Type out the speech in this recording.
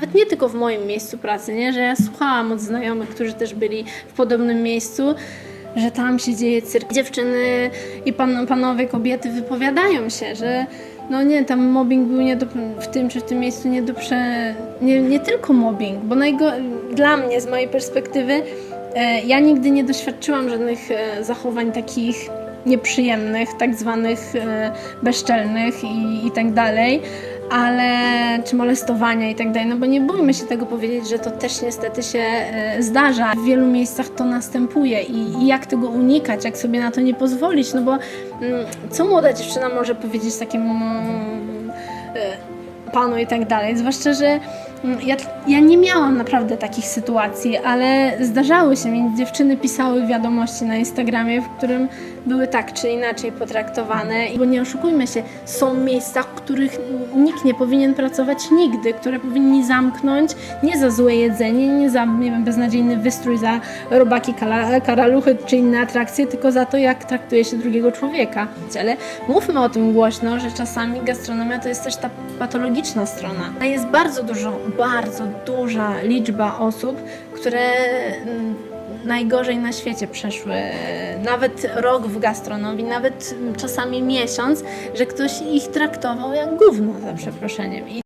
Nawet nie tylko w moim miejscu pracy, nie? że ja słuchałam od znajomych, którzy też byli w podobnym miejscu, że tam się dzieje cyrk. Dziewczyny i pan, panowie, kobiety wypowiadają się, że no nie, tam mobbing był nie do, w tym czy w tym miejscu nie do prze... Nie, nie tylko mobbing, bo dla mnie, z mojej perspektywy, e, ja nigdy nie doświadczyłam żadnych e, zachowań takich nieprzyjemnych, tak zwanych e, bezczelnych i, i tak dalej, ale czy molestowania i tak dalej, no bo nie bójmy się tego powiedzieć, że to też niestety się e, zdarza. W wielu miejscach to następuje i, i jak tego unikać, jak sobie na to nie pozwolić, no bo mm, co młoda dziewczyna może powiedzieć takiemu panu i tak dalej, zwłaszcza, że mm, ja, ja nie miałam naprawdę takich sytuacji, ale zdarzały się mi, dziewczyny pisały wiadomości na Instagramie, w którym były tak czy inaczej potraktowane, bo nie oszukujmy się, są miejsca, w których nikt nie powinien pracować nigdy, które powinni zamknąć. Nie za złe jedzenie, nie za nie wiem, beznadziejny wystrój, za robaki, karaluchy czy inne atrakcje, tylko za to, jak traktuje się drugiego człowieka. Ale mówmy o tym głośno, że czasami gastronomia to jest też ta patologiczna strona. Jest bardzo dużo, bardzo duża liczba osób, które mm, najgorzej na świecie przeszły. Nawet rok w gastronomii, nawet mm, czasami miesiąc, że ktoś ich traktował jak gówno, za przeproszeniem.